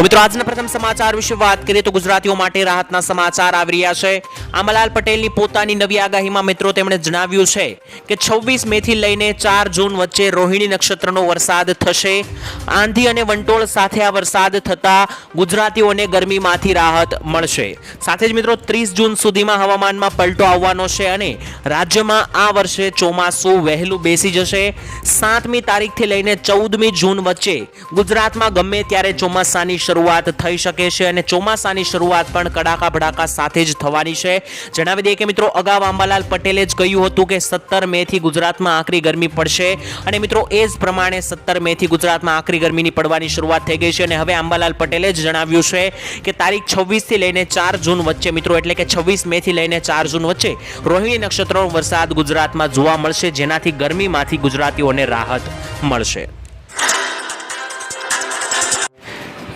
તો મિત્રો, આજના પ્રથમ સમાચાર વિશે વાત કરીએ તો ગુજરાતીઓ માટે રાહતના સમાચાર આવી રહ્યા છે. આંબાલાલ પટેલની પોતાની નવી આગાહીમાં મિત્રો તેમણે જણાવ્યું છે કે છવ્વીસ મેથી લઈને ચાર જૂન વચ્ચે રોહિણી નક્ષત્રનો વરસાદ થશે. આંધી અને વંટોળ સાથે આ વરસાદ થતાં ગુજરાતીઓને ગરમીમાંથી રાહત મળશે. સાથે જ મિત્રો, ત્રીસ જૂન સુધીમાં હવામાનમાં પલટો આવવાનો છે અને રાજ્યમાં આ વર્ષે ચોમાસું વહેલું બેસી જશે. સાતમી તારીખથી લઈને ચૌદમી જૂન વચ્ચે ગુજરાતમાં ગમે ત્યારે ચોમાસાની શરૂઆત થઈ શકે છે અને ચોમાસાની શરૂઆત પણ કડાકા ભડાકા સાથે જ થવાની છે. જણાવી દઈએ કે મિત્રો, અગાઉ અંબાલાલ પટેલે જ કહ્યું હતું કે સત્તર મે થી ગુજરાતમાં આકરી ગરમી પડશે અને મિત્રો, એ જ પ્રમાણે સત્તર મે થી ગુજરાતમાં આકરી ગરમીની પડવાની શરૂઆત થઈ ગઈ છે અને હવે અંબાલાલ પટેલે જ જણાવ્યું છે કે તારીખ છવ્વીસથી લઈને ચાર જૂન વચ્ચે મિત્રો, એટલે કે છવ્વીસ મે થી લઈને ચાર જૂન વચ્ચે રોહિણી નક્ષત્રનો વરસાદ ગુજરાતમાં જોવા મળશે, જેનાથી ગરમીમાંથી ગુજરાતીઓને રાહત મળશે.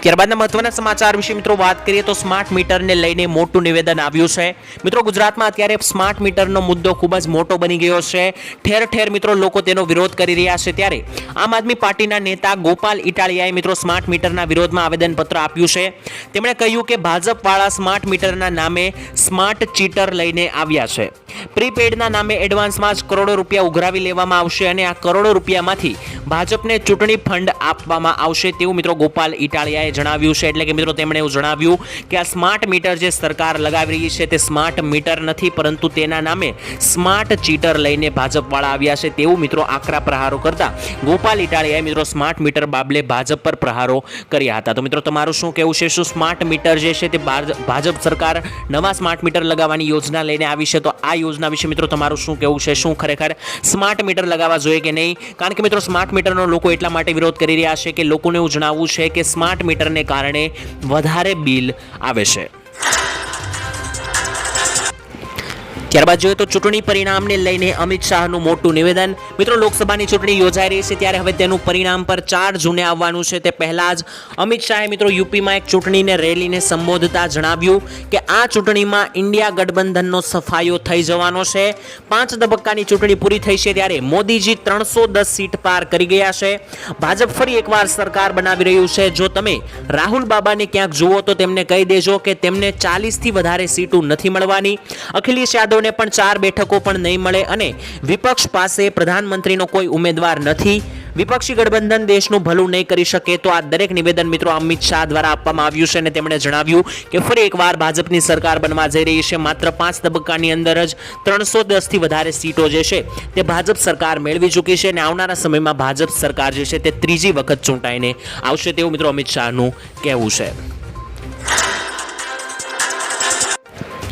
ત્યારબાદના મહત્વના સમાચાર વિશે મિત્રો વાત કરીએ તો સ્માર્ટ મીટરને લઈને મોટું નિવેદન આવ્યું છે. મિત્રો ગુજરાતમાં અત્યારે સ્માર્ટ મીટરનો મુદ્દો ખૂબ જ મોટો બની ગયો છે. ઠેર ઠેર મિત્રો લોકો તેનો વિરોધ કરી રહ્યા છે ત્યારે આમ આદમી પાર્ટીના નેતા ગોપાલ ઇટાલિયાએ મિત્રો સ્માર્ટ મીટરના વિરોધમાં આવેદનપત્ર આપ્યું છે. તેમણે કહ્યું કે ભાજપવાળા સ્માર્ટ મીટરના નામે સ્માર્ટ ચીટર લઈને આવ્યા છે. પ્રીપેડના નામે એડવાન્સમાં જ કરોડો રૂપિયા ઉઘરાવી લેવામાં આવશે અને આ કરોડો રૂપિયામાંથી ભાજપને ચૂંટણી ફંડ આપવામાં આવશે તેવું મિત્રો ગોપાલ ઇટાલિયાએ જણાવ્યું છે. એટલે કે મિત્રો તેમણે એવું જણાવ્યું કે આ સ્માર્ટ મીટર જે સરકાર લગાવી રહી છે તે સ્માર્ટ મીટર નથી, પરંતુ તેના નામે સ્માર્ટ ચીટર લઈને ભાજપવાળા આવ્યા છે તેવું મિત્રો આકરા પ્રહારો કરતા ગોપાલ ઇટાલિયાએ મિત્રો સ્માર્ટ મીટર બાબલે ભાજપ પર પ્રહારો કર્યા હતા. તો મિત્રો તમારું શું કહેવું છે? શું સ્માર્ટ મીટર જે છે તે ભાજ- ભાજપ સરકાર નવા સ્માર્ટ મીટર લગાવવાની યોજના લઈને આવી છે? તો આ યોજના વિશે મિત્રો તમારું શું કહેવું છે? શું ખરેખર સ્માર્ટ મીટર લગાવવા જોઈએ કે નહીં? કારણ કે મિત્રો સ્માર્ટ મીટરનો લોકો એટલા માટે વિરોધ કરી રહ્યા છે કે લોકોને એવું જણાવવું છે કે સ્માર્ટ મીટરને કારણે વધારે બિલ આવે છે. ત્યારબાદ જોઈએ તો ચૂંટણી પરિણામને લઈને અમિત શાહનું મોટું નિવેદન. મિત્રો, લોકસભાની ચૂંટણી યોજાઈ રહી છે ત્યારે હવે તેનું પરિણામ પર ચાર જૂને આવવાનું છે. તે પહેલા જ અમિત શાહે મિત્રો યુપીમાં એક ચૂંટણીને રેલીને સંબોધતા જણાવ્યું કે આ ચૂંટણીમાં ઇન્ડિયા ગઠબંધનનો સફાયો થઈ જવાનો છે. પાંચ તબક્કાની ચૂંટણી પૂરી થઈ છે ત્યારે મોદીજી ત્રણસો દસ સીટ પાર કરી ગયા છે. ભાજપ ફરી એકવાર સરકાર બનાવી રહ્યું છે. જો તમે રાહુલ બાબાને ક્યાંક જુઓ તો તેમને કહી દેજો કે તેમને ચાલીસથી વધારે સીટો નથી મળવાની. અખિલેશ યાદવને પણ ચાર બેઠકો પણ નહીં મળે અને વિપક્ષ પાસે પ્રધાનમંત્રીનો કોઈ ઉમેદવાર નથી. વિપક્ષી ગઠબંધન દેશનું ભલું નહીં કરી શકે તો આ દરેક નિવેદન મિત્રો અમિત શાહ દ્વારા આપવામાં આવ્યું છે અને તેમણે જણાવ્યું કે ફરી એકવાર ભાજપની સરકાર બનવા જઈ રહી છે. માત્ર પાંચ તબક્કાની અંદર જ ત્રણસો દસથી વધારે સીટો જે છે તે ભાજપ સરકાર મેળવી ચૂકી છે અને આવનારા સમયમાં ભાજપ સરકાર જે છે તે ત્રીજી વખત ચૂંટાઈને આવશે તેવું મિત્રો અમિત શાહનું કહેવું છે.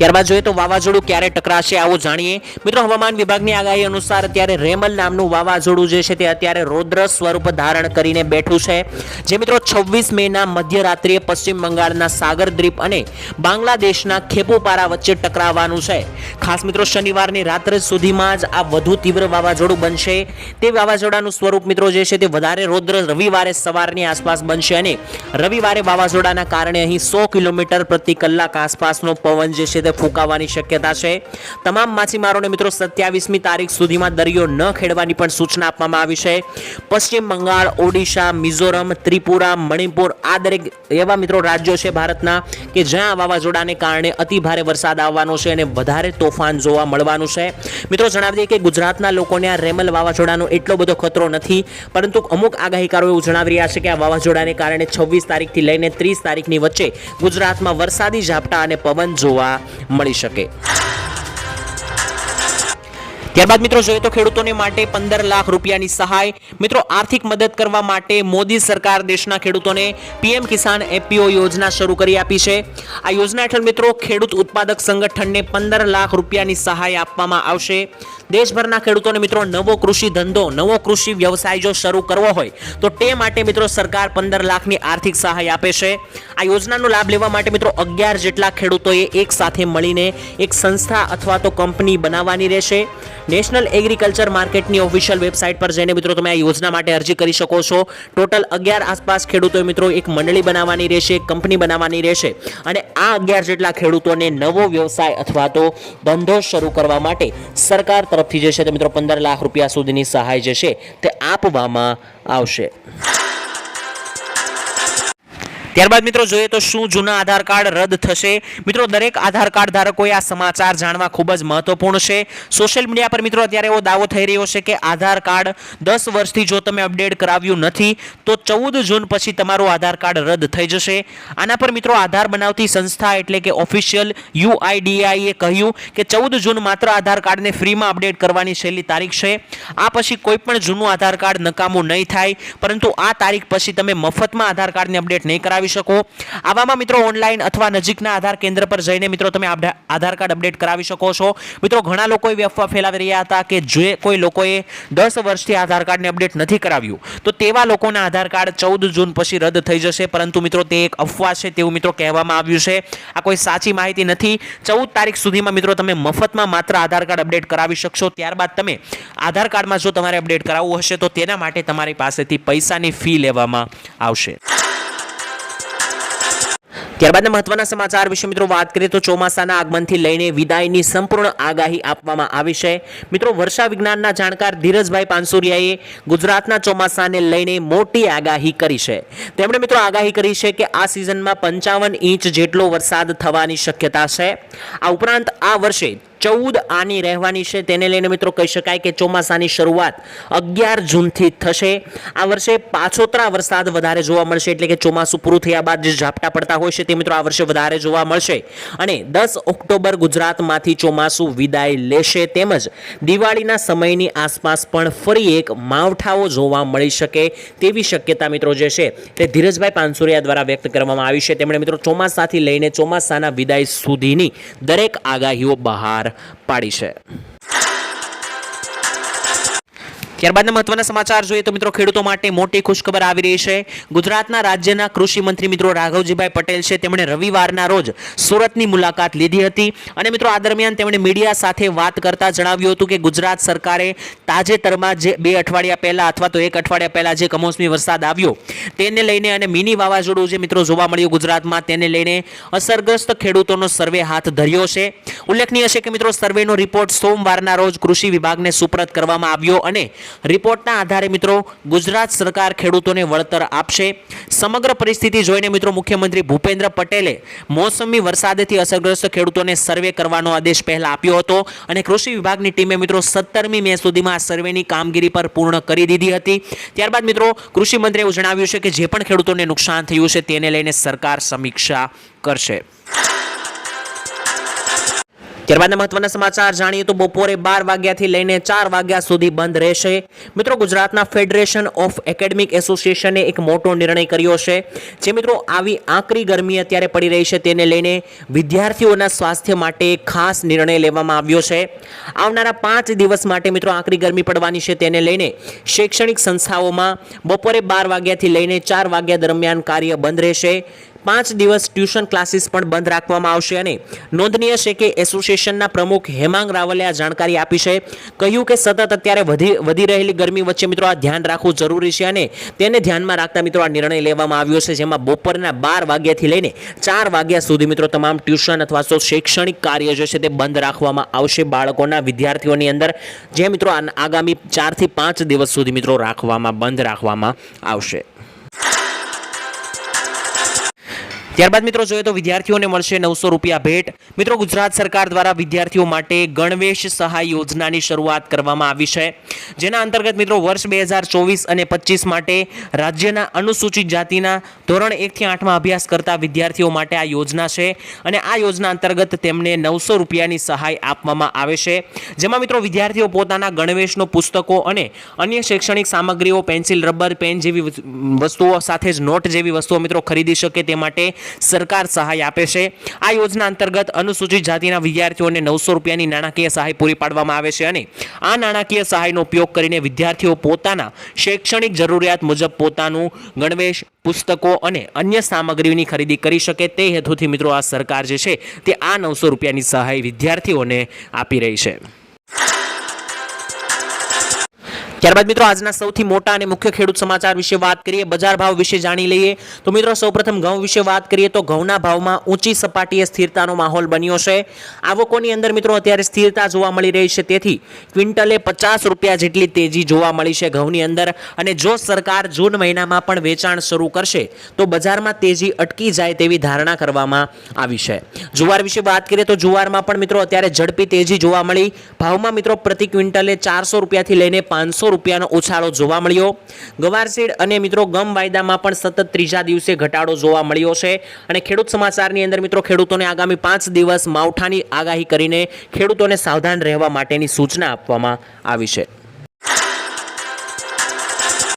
ત્યારબાદ જોઈએ તો વાવાઝોડું ક્યારે ટકરાશે આવું જાણીએ. મિત્રો, હવામાન વિભાગની આગાહી અનુસાર અત્યારે રેમલ નામનું વાવાઝોડું જે છે તે અત્યારે રૌદ્ર સ્વરૂપ ધારણ કરીને બેઠું છે. જે મિત્રો છવ્વીસ મેના મધ્યરાત્રિએ પશ્ચિમ બંગાળના સાગર દ્વીપ અને બાંગ્લાદેશના ખેપુપારા વચ્ચે ટકરાવવાનું છે. ખાસ મિત્રો, શનિવારની રાત્રે સુધીમાં જ આ વધુ તીવ્ર વાવાઝોડું બનશે. તે વાવાઝોડાનું સ્વરૂપ મિત્રો જે છે તે વધારે રૌદ્ર રવિવારે સવારની આસપાસ બનશે અને રવિવારે વાવાઝોડાના કારણે અહીં સો કિલોમીટર પ્રતિ કલાક આસપાસનો પવન જે છે તે ફૂંકાવાની શક્યતા છે. તમામ માછીમારોને મિત્રો સત્યાવીસમી તારીખ સુધીમાં દરિયો ન ખેડવાની પણ સૂચના આપવામાં આવી છે. પશ્ચિમ બંગાળ, ઓડિશા, મિઝોરમ, ત્રિપુરા, મણિપુર આ દરેક એવા મિત્રો રાજ્યો છે ભારતના કે જ્યાં વાવાઝોડાને કારણે અતિ ભારે વરસાદ આવવાનો છે અને વધારે તોફાન જોવા મળવાનું છે. મિત્રો જણાવી દઈએ કે ગુજરાતના લોકોને આ રેમલ વાવાઝોડાનો એટલો બધો ખતરો નથી, પરંતુ અમુક આગાહીકારો એવું જણાવી રહ્યા છે કે આ વાવાઝોડાને કારણે છવ્વીસ તારીખથી લઈને ત્રીસ તારીખની વચ્ચે ગુજરાતમાં વરસાદી ઝાપટા અને પવન જોવા મળી શકે. ત્યારબાદ મિત્રો જોઈએ તો ખેડૂતોને માટે પંદર લાખ રૂપિયાની સહાય. મિત્રો, આર્થિક મદદ કરવા માટે મોદી સરકાર દેશના ખેડૂતોને પીએમ કિસાન એપીઓ યોજના શરૂ કરી આપી છે. આ યોજના હેઠળ મિત્રો ખેડૂત ઉત્પાદક સંગઠનને પંદર લાખ રૂપિયાની સહાય આપવામાં આવશે. દેશભરના ખેડૂતોને મિત્રો નવો કૃષિ ધંધો, નવો કૃષિ વ્યવસાય જો શરૂ કરવો હોય, તો તે માટે મિત્રો સરકાર પંદર લાખની આર્થિક સહાય આપે છે. આ યોજનાનો લાભ લેવા માટે મિત્રો અગિયાર જેટલા ખેડૂતોએ એક સાથે મળીને એક સંસ્થા અથવા તો કંપની બનાવવાની રહેશે. નેશનલ એગ્રીકલ્ચર માર્કેટની ઓફિશિયલ વેબસાઇટ પર જઈને મિત્રો તમે આ યોજના માટે અરજી કરી શકો છો. ટોટલ અગિયાર આસપાસ ખેડૂતોએ મિત્રો એક મંડળી બનાવવાની રહેશે કંપની બનાવવાની રહેશે અને આ અગિયાર જેટલા ખેડૂતોને નવો વ્યવસાય અથવા તો ધંધો શરૂ કરવા માટે સરકાર તરફથી જે છે તે મિત્રો પંદર લાખ રૂપિયા સુધીની સહાય જે છે તે આપવામાં આવશે. ત્યારબાદ મિત્રો જોઈએ તો શું જૂના આધાર કાર્ડ રદ થશે? મિત્રો, દરેક આધાર કાર્ડ ધારકોએ આ સમાચાર જાણવા ખૂબ જ મહત્વપૂર્ણ છે. સોશિયલ મીડિયા પર મિત્રો અત્યારે એવો દાવો થઈ રહ્યો છે કે આધાર કાર્ડ દસ વર્ષથી જો તમે અપડેટ કરાવ્યું નથી, તો ચૌદ જૂન પછી તમારું આધાર કાર્ડ રદ થઈ જશે. આના પર મિત્રો આધાર બનાવતી સંસ્થા એટલે કે ઓફિશિયલ યુઆઈડીઆઈએ કહ્યું કે ચૌદ જૂન માત્ર આધાર કાર્ડને ફ્રીમાં અપડેટ કરવાની છેલ્લી તારીખ છે. આ પછી કોઈ પણ જૂનું આધાર કાર્ડ નકામું નહીં થાય, પરંતુ આ તારીખ પછી તમે મફતમાં આધાર કાર્ડને અપડેટ નહીં કરાવી શકો. આવામાં મિત્રો ઓનલાઈન અથવા નજીકના આધાર કેન્દ્ર પર જઈને મિત્રો તમે આધાર કાર્ડ અપડેટ કરાવી શકો છો. મિત્રો ઘણા લોકો એવી અફવા ફેલાવી રહ્યા હતા કે જે કોઈ લોકોએ દસ વર્ષથી આધાર કાર્ડને અપડેટ નથી કરાવ્યું. તો તેવા લોકોના આધાર કાર્ડ ચૌદ જૂન પછી રદ થઈ જશે. પરંતુ મિત્રો તે એક અફવા છે તેવું મિત્રો કહેવામાં આવ્યું છે. આ કોઈ સાચી માહિતી નથી. ચૌદ તારીખ સુધીમાં મિત્રો તમે મફતમાં માત્ર આધાર કાર્ડ અપડેટ કરાવી શકશો. ત્યારબાદ તમે આધાર કાર્ડમાં જો તમારે અપડેટ કરાવવું હશે તો તેના માટે તમારી પાસેથી પૈસાની ફી લેવામાં આવશે. ત્યારબાદના મહત્વના સમાચાર વિશે મિત્રો વાત કરીએ તો ચોમાસાના આગમનથી લઈને વિદાયની સંપૂર્ણ આગાહી આપવામાં આવી છે. મિત્રો, વર્ષા વિજ્ઞાનના જાણકાર ધીરજભાઈ પાનસુરિયાએ ગુજરાતના ચોમાસાને લઈને મોટી આગાહી કરી છે. તેમણે મિત્રો આગાહી કરી છે કે આ સિઝનમાં પંચાવન ઇંચ જેટલો વરસાદ થવાની શક્યતા છે. આ ઉપરાંત આ વર્ષે ચૌદ આની રહેવાની છે. તેને લઈને મિત્રો કહી શકાય કે ચોમાસાની શરૂઆત અગિયાર જૂનથી થશે. આ વર્ષે પાછોતરા વરસાદ વધારે જોવા મળશે એટલે કે ચોમાસું પૂરું થયા બાદ જે ઝાપટા પડતા હોય છે તે મિત્રો આ વર્ષે વધારે જોવા મળશે. અને દસ ઓક્ટોબર ગુજરાતમાંથી ચોમાસું વિદાય લેશે. તેમજ દિવાળીના સમયની આસપાસ પણ ફરી એક માવઠાઓ જોવા મળી શકે તેવી શક્યતા મિત્રો જે છે તે ધીરજભાઈ પાનસુરિયા દ્વારા વ્યક્ત કરવામાં આવી છે. તેમણે મિત્રો ચોમાસાથી લઈને ચોમાસાના વિદાય સુધીની દરેક આગાહીઓ બહાર પાડી છે. ત્યારબાદના મહત્વના સમાચાર જોઈએ તો મિત્રો ખેડૂતો માટે મોટી ખુશખબર આવી રહી છે. ગુજરાતના રાજ્યના કૃષિ મંત્રી મિત્રો રાઘવજીભાઈ પટેલ છે. તેમણે રવિવારના રોજ સુરતની મુલાકાત લીધી હતી અને મિત્રો આ દરમિયાન તેમણે મીડિયા સાથે વાત કરતા જણાવ્યું હતું કે ગુજરાત સરકારે તાજેતરમાં જે બે અઠવાડિયા પહેલા અથવા તો એક અઠવાડિયા પહેલા જે કમોસમી વરસાદ આવ્યો તેને લઈને અને મિની વાવાઝોડું જે મિત્રો જોવા મળ્યું ગુજરાતમાં તેને લઈને અસરગ્રસ્ત ખેડૂતોનો સર્વે હાથ ધર્યો છે. ઉલ્લેખનીય છે કે મિત્રો સર્વેનો રિપોર્ટ સોમવારના રોજ કૃષિ વિભાગને સુપ્રત કરવામાં આવ્યો અને રિપોર્ટના આધારે મિત્રો ગુજરાત સરકાર ખેડૂતોને વળતર આપશે. સમગ્ર પરિસ્થિતિ જોઈને મિત્રો મુખ્યમંત્રી ભૂપેન્દ્ર પટેલે મોસમી વરસાદથી અસરગ્રસ્ત ખેડૂતોને સર્વે કરવાનો આદેશ પહેલા આપ્યો હતો અને કૃષિ વિભાગની ટીમે મિત્રો સત્તરમી મે સુધીમાં આ સર્વેની કામગીરી પર પૂર્ણ કરી દીધી હતી. ત્યારબાદ મિત્રો કૃષિમંત્રીએ જણાવ્યું છે કે જે પણ ખેડૂતોને નુકસાન થયું છે તેને લઈને સરકાર સમીક્ષા કરશે. ત્યારબાદના મહત્વના સમાચાર જાણીએ તો બપોરે બાર વાગ્યાથી લઈને ચાર વાગ્યા સુધી બંધ રહેશે. મિત્રો, ગુજરાતના ફેડરેશન ઓફ એકેડમિક એસોસિએશને એક મોટો નિર્ણય કર્યો છે. જે મિત્રો, આવી આકરી ગરમી અત્યારે પડી રહી છે, તેને લઈને વિદ્યાર્થીઓના સ્વાસ્થ્ય માટે ખાસ નિર્ણય લેવામાં આવ્યો છે. આવનારા પાંચ દિવસ માટે મિત્રો, આકરી ગરમી પડવાની છે, તેને લઈને શૈક્ષણિક સંસ્થાઓમાં બપોરે બાર વાગ્યાથી લઈને ચાર વાગ્યા દરમિયાન કાર્ય બંધ રહેશે. પાંચ દિવસ ટ્યુશન ક્લાસીસ પણ બંધ રાખવામાં આવશે અને નોંધનીય છે કે એસોસિએશનના પ્રમુખ હેમાંગ રાવલે આ જાણકારી આપી છે. કહ્યું કે સતત અત્યારે વધી વધી રહેલી ગરમી વચ્ચે મિત્રો આ ધ્યાન રાખવું જરૂરી છે અને તેને ધ્યાનમાં રાખતા મિત્રો આ નિર્ણય લેવામાં આવ્યો છે, જેમાં બપોરના બાર વાગ્યાથી લઈને ચાર વાગ્યા સુધી મિત્રો તમામ ટ્યુશન અથવા તો શૈક્ષણિક કાર્ય જે છે તે બંધ રાખવામાં આવશે બાળકોના વિદ્યાર્થીઓની અંદર, જે મિત્રો આગામી ચારથી પાંચ દિવસ સુધી મિત્રો રાખવામાં, બંધ રાખવામાં આવશે. ત્યારબાદ મિત્રો જોઈએ તો વિદ્યાર્થીઓને મળશે નવસો રૂપિયા ભેટ. મિત્રો, ગુજરાત સરકાર દ્વારા વિદ્યાર્થીઓ માટે ગણવેશ સહાય યોજનાની શરૂઆત કરવામાં આવી છે. જેના અંતર્ગત મિત્રો, વર્ષ બે હજાર ચોવીસ અને પચીસ માટે રાજ્યના અનુસૂચિત જાતિના ધોરણ એકથી આઠમાં અભ્યાસ કરતા વિદ્યાર્થીઓ માટે આ યોજના છે અને આ યોજના અંતર્ગત તેમને નવસો રૂપિયાની સહાય આપવામાં આવે છે. જેમાં મિત્રો, વિદ્યાર્થીઓ પોતાના ગણવેશનો પુસ્તકો અને અન્ય શૈક્ષણિક સામગ્રીઓ, પેન્સિલ, રબર, પેન જેવી વસ્તુઓ સાથે જ નોટ જેવી વસ્તુઓ મિત્રો ખરીદી શકે તે માટે સરકાર સહાય આપે છે. આ યોજના અંતર્ગત અનુસૂચિત જાતિના વિદ્યાર્થીઓને નવસો રૂપિયાની નાણાકીય સહાય પૂરી પાડવામાં આવે છે અને આ નાણાકીય સહાયનો ઉપયોગ કરીને વિદ્યાર્થીઓ પોતાના શૈક્ષણિક જરૂરિયાત મુજબ પોતાનું ગણવેશ, પુસ્તકો અને અન્ય સામગ્રીની ખરીદી કરી શકે તે હેતુથી મિત્રો આ સરકાર જે છે તે આ નવસો રૂપિયાની સહાય વિદ્યાર્થીઓને આપી રહી છે. ત્યારબાદ મિત્રો, આજના સૌથી મોટા અને મુખ્ય ખેડૂત સમાચાર વિશે વાત કરીએ, બજાર ભાવ વિશે જાણી લઈએ. તો મિત્રો, સૌપ્રથમ ઘઉં વિશે વાત કરીએ તો ઘઉંના ભાવમાં ઊંચી સપાટીએ સ્થિરતાનો માહોલ બન્યો છે. આવકોની અંદર મિત્રો, અત્યારે સ્થિરતા જોવા મળી રહી છે. તેથી ક્વિન્ટલે પચાસ રૂપિયા જેટલી તેજી જોવા મળી છે ઘઉંની અંદર. અને જો સરકાર જૂન મહિનામાં પણ વેચાણ શરૂ કરશે, તો બજારમાં તેજી અટકી જાય તેવી ધારણા કરવામાં આવી છે. જુવાર વિશે વાત કરીએ તો જુવારમાં પણ મિત્રો, અત્યારે ઝડપી તેજી જોવા મળી. ભાવમાં મિત્રો, પ્રતિ ક્વિન્ટલે ચારસો રૂપિયાથી લઈને પાંચસો રૂપિયાનો ઉછાળો જોવા મળ્યો. ગવારસીડ અને મિત્રો ગમ વાયદામાં પણ સતત ત્રીજા દિવસે ઘટાડો જોવા મળ્યો છે. અને ખેડૂત સમાચારની અંદર મિત્રો ખેડૂતોને આગામી પાંચ દિવસ માવઠાની આગાહી કરીને ખેડૂતોને સાવધાન રહેવા માટેની સૂચના આપવામાં આવી છે.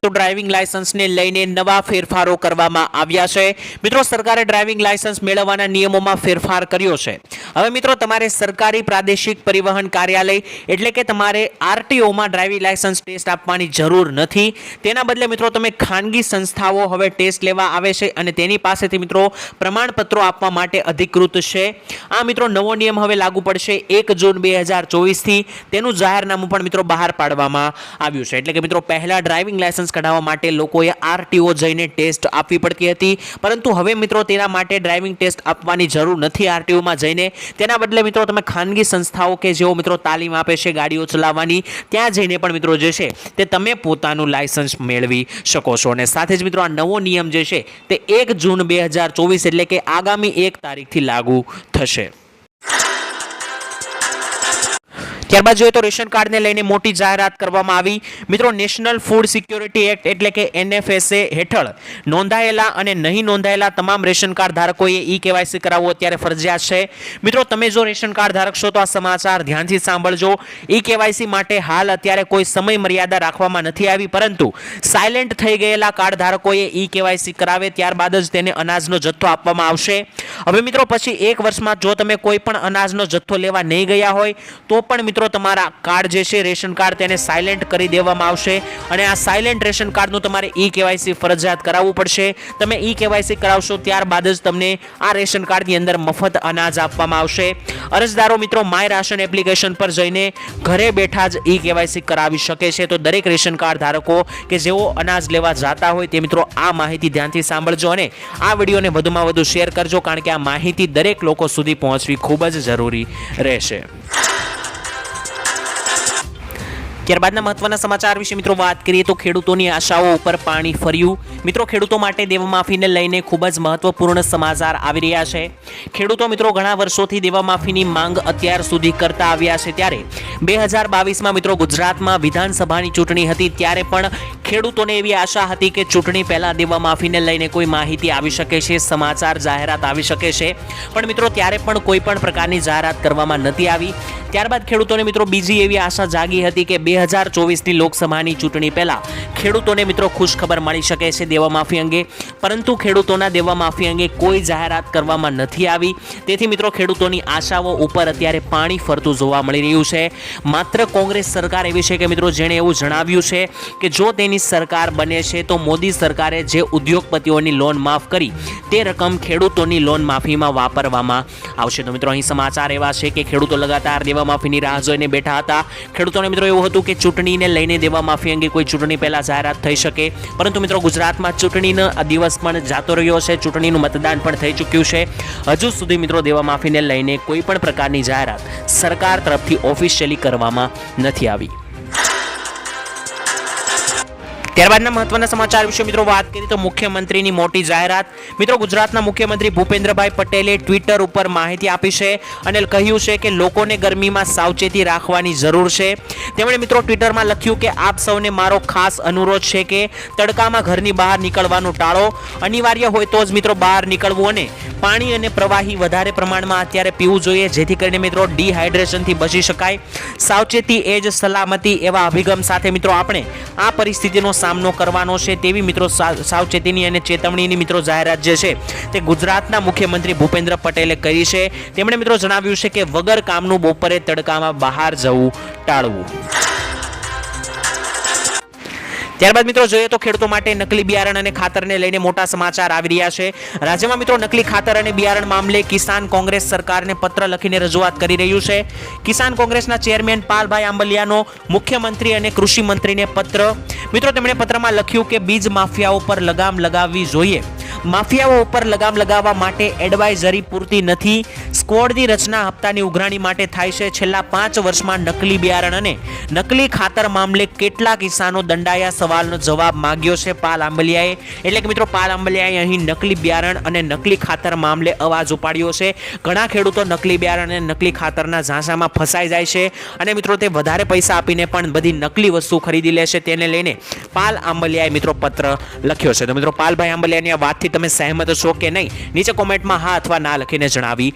ડ્રાઇવિંગ લાયસન્સને લઈને નવા ફેરફારો કરવામાં આવ્યા છે. મિત્રો, સરકારે ડ્રાઇવિંગ લાયસન્સ મેળવવાના નિયમોમાં ફેરફાર કર્યો છે. હવે મિત્રો, તમારે સરકારી પ્રાદેશિક પરિવહન કાર્યાલય એટલે કે તમારે આરટીઓમાં ડ્રાઇવિંગ લાયસન્સ ટેસ્ટ આપવાની જરૂર નથી. તેના બદલે મિત્રો, તમે ખાનગી સંસ્થાઓ હવે ટેસ્ટ લેવા આવે છે અને તેની પાસેથી મિત્રો પ્રમાણપત્રો આપવા માટે અધિકૃત છે. આ મિત્રો, નવો નિયમ હવે લાગુ પડશે એક જૂન બે હજાર ચોવીસથી. તેનું જાહેરનામું પણ મિત્રો બહાર પાડવામાં આવ્યું છે. એટલે કે મિત્રો, પહેલા ડ્રાઇવિંગ લાયસન્સ કઢાવવા માટે લોકોએ આરટીઓ જઈને ટેસ્ટ આપવી પડતી હતી. પરંતુ હવે મિત્રો તેના માટે ડ્રાઇવિંગ ટેસ્ટ આપવાની જરૂર નથી આરટીઓમાં જઈને. તેના બદલે મિત્રો તમે ખાનગી સંસ્થાઓ કે જેઓ મિત્રો તાલીમ આપે છે, ગાડીઓ ચલાવવાની, ત્યાં જઈને પણ મિત્રો જે છે તે તમે પોતાનું લાયસન્સ મેળવી શકો છો. અને સાથે જ મિત્રો આ નવો નિયમ જે છે તે એક જૂન બે હજાર ચોવીસ એટલે કે આગામી એક તારીખથી લાગુ થશે. ત્યારબાદ જોઈએ તો રેશન કાર્ડને લઈને મોટી જાહેરાત કરવામાં આવી. મિત્રો, નેશનલ ફૂડ સિક્યોરિટી એક્ટ એટલે કે એનએફએસએ હેઠળ નોંધાયેલા અને નહીં નોંધાયેલા તમામ રેશન કાર્ડ ધારકોએ ઈ કેવાયસી કરાવવું અત્યારે ફરજિયાત છે. મિત્રો, તમે જો રેશન કાર્ડ ધારક છો તો આ સમાચાર ધ્યાનથી સાંભળજો. ઈ કેવાયસી માટે હાલ અત્યારે કોઈ સમય મર્યાદા રાખવામાં નથી આવી, પરંતુ સાયલેન્ટ થઈ ગયેલા કાર્ડ ધારકોએ ઈ કેવાયસી કરાવે ત્યારબાદ જ તેને અનાજનો જથ્થો આપવામાં આવશે. હવે મિત્રો, પછી એક વર્ષમાં જો તમે કોઈ પણ અનાજનો જથ્થો લેવા નહીં ગયા હોય, તો પણ મિત્રો તમારા કાર્ડ જે છે, રેશન કાર્ડ તેને સાયલેન્ટ કરી દેવામાં આવશે અને આ સાયલેન્ટ રેશન કાર્ડનું તમારે ઈ કેવાયસી ફરજિયાત કરાવવું પડશે. તમે ઈ કેવાયસી કરાવશો ત્યારબાદ જ તમને આ રેશન કાર્ડની અંદર મફત અનાજ આપવામાં આવશે. અરજદારો મિત્રો, માય રાશન એપ્લિકેશન પર જઈને ઘરે બેઠા જ ઈ કેવાયસી કરાવી શકે છે. તો દરેક રેશન કાર્ડ ધારકો કે જેઓ અનાજ લેવા જતા હોય તે મિત્રો, આ માહિતી ધ્યાનથી સાંભળજો અને આ વિડીયોને વધુમાં વધુ શેર કરજો, કારણ કે આ માહિતી દરેક લોકો સુધી પહોંચવી ખૂબ જ જરૂરી રહેશે. ત્યારબાદના મહત્વના સમાચાર વિશે મિત્રો વાત કરીએ તો ખેડૂતોની આશાઓ ઉપર પાણી ફર્યું. મિત્રો, ખેડૂતો માટે દેવમાફીને લઈને ખૂબ જ મહત્વપૂર્ણ સમાચાર આવી રહ્યા છે. ખેડૂતો મિત્રો ઘણા વર્ષોથી દેવામાફીની માંગ અત્યાર સુધી કરતા આવ્યા છે. ત્યારે બે હજાર બાવીસમાં મિત્રો ગુજરાતમાં વિધાનસભાની ચૂંટણી હતી. ત્યારે પણ ખેડૂતોને એવી આશા હતી કે ચૂંટણી પહેલાં દેવમાફીને લઈને કોઈ માહિતી આવી શકે છે, સમાચાર જાહેરાત આવી શકે છે. પણ મિત્રો, ત્યારે પણ કોઈ પણ પ્રકારની જાહેરાત કરવામાં નથી આવી. ત્યારબાદ ખેડૂતોને મિત્રો બીજી એવી આશા જાગી હતી કે બે હજાર ચોવીસની લોકસભાની ચૂંટણી પહેલાં ખેડૂતોને મિત્રો ખુશખબર મળી શકે છે દેવા માફી અંગે. પરંતુ ખેડૂતોના દેવા માફી અંગે કોઈ જાહેરાત કરવામાં નથી આવી. તેથી મિત્રો ખેડૂતોની આશાઓ ઉપર અત્યારે પાણી ફરતું જોવા મળી રહ્યું છે. માત્ર કોંગ્રેસ સરકાર એવી છે કે મિત્રો જેણે એવું જણાવ્યું છે કે જો તેની સરકાર બને છે તો મોદી સરકારે જે ઉદ્યોગપતિઓની લોન માફ કરી તે રકમ ખેડૂતોની લોન માફીમાં વાપરવામાં આવશે. તો મિત્રો અહીં સમાચાર એવા છે કે ખેડૂતો લગાતાર દેવા માફીની રાહ જોઈને બેઠા હતા. ખેડૂતોને મિત્રો એવું હતું કે ચૂંટણીને લઈને દેવા માફી અંગે કોઈ ચૂંટણી પહેલાં જાહેરાત થઈ શકે. પરંતુ મિત્રો, ગુજરાતમાં ચૂંટણીનો આ દિવસ પણ જાતો રહ્યો છે. ચૂંટણીનું મતદાન પણ થઈ ચૂક્યું છે. હજુ સુધી મિત્રો, દેવા માફીને લઈને કોઈ પણ પ્રકારની જાહેરાત સરકાર તરફથી ઓફિશિયલી કરવામાં નથી આવી. ત્યારબાદના મહત્વના સમાચાર વિશે મિત્રો વાત કરીએ તો મુખ્યમંત્રીની મોટી જાહેરાત. મિત્રો ગુજરાતના મુખ્યમંત્રી ભૂપેન્દ્રભાઈ પટેલે ટ્વિટર ઉપર માહિતી આપી છે અને કહ્યું છે કે લોકોને ગરમીમાં સાવચેતી રાખવાની જરૂર છે. તેમણે મિત્રો ટ્વિટરમાં લખ્યું કે આપ સૌને મારો ખાસ અનુરોધ છે કે તડકામાં ઘરની બહાર નીકળવાનું ટાળો. અનિવાર્ય હોય તો જ મિત્રો બહાર નીકળવું અને પાણી અને પ્રવાહી વધારે પ્રમાણમાં અત્યારે પીવું જોઈએ, જેથી કરીને મિત્રો ડિહાઇડ્રેશનથી બચી શકાય. સાવચેતી એ જ સલામતી એવા અભિગમ સાથે મિત્રો આપણે આ પરિસ્થિતિનો સામનો કરવાનો છે તેવી મિત્રો સાવચેતીની અને ચેતવણીની મિત્રો જાહેરાત જે છે તે ગુજરાતના મુખ્યમંત્રી ભૂપેન્દ્ર પટેલે કરી છે. તેમણે મિત્રો જણાવ્યું છે કે વગર કામનું બપોરે તડકામાં બહાર જવું ટાળવું. ત્યારબાદ મિત્રો જોઈએ તો ખેડૂતો માટે નકલી બિયારણ અને ખાતરને લઈને મોટા સમાચાર આવી રહ્યા છે. રાજ્યમાં મિત્રો નકલી ખાતર અને બિયારણ મામલે કિસાન કોંગ્રેસ સરકારને પત્ર લખીને રજૂઆત કરી રહ્યું છે. કિસાન કોંગ્રેસના ચેરમેન પાલભાઈ આંબલિયાનો મુખ્યમંત્રી અને કૃષિ મંત્રીને પત્ર મિત્રો તેમણે પત્રમાં લખ્યું કે, બીજ માફિયાઓ પર લગામ લગાવવી જોઈએ. માફિયાઓ ઉપર લગામ લગાવવા માટે એડવાઇઝરી પૂરતી નથી. સ્કોડની રચના હપ્તાની ઉઘરાણી માટે થાય છે. છેલ્લા પાંચ વર્ષમાં નકલી બિયારણ અને નકલી ખાતર મામલે કેટલા કિસાનો દંડાયા સવાલનો જવાબ માંગ્યો છે. પાલ આંબલિયાએ એટલે કે મિત્રો પાલ આંબલિયાએ અહીં નકલી બિયારણ અને નકલી ખાતર મામલે અવાજ ઉપાડ્યો છે. ઘણા ખેડૂતો નકલી બિયારણ અને નકલી ખાતરના ઝાંસામાં ફસાઈ જાય છે અને મિત્રો તે વધારે પૈસા આપીને પણ બધી નકલી વસ્તુ ખરીદી લે છે. તેને લઈને પાલ આંબલિયાએ મિત્રો પત્ર લખ્યો છે. તો મિત્રો પાલભાઈ આંબલિયાની આ વાતથી તમે સહેમત છો કે નહીં? નીચે કોમેન્ટમાં હા અથવા ના લખીને જણાવી